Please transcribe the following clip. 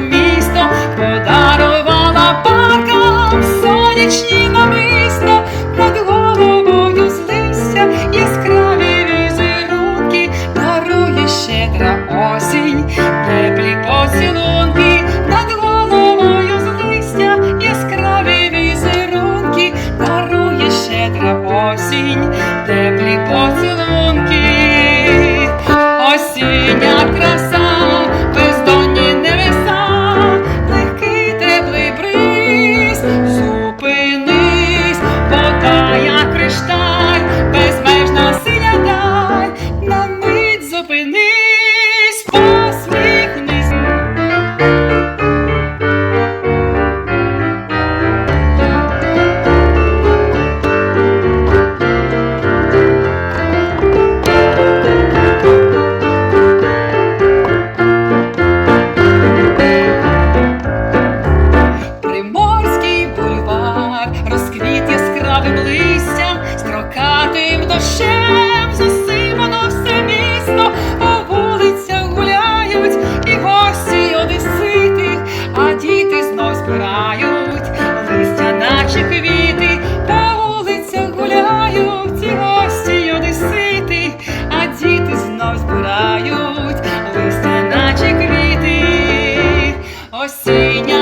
місто, подарувала паркам сонячні намисто, яскраві візерунки, дарує щедра осінь, теплі поцілунки, над головою злися яскраві візерунки, дарує щедра осінь, теплі поцілунки. Осіння дощем, засипано все місто, по вулицях гуляють і гості одесити, а діти знов збирають листя, наче квіти, по вулицях гуляють і гості одесити, а діти знов збирають листя, наче квіти. Осіння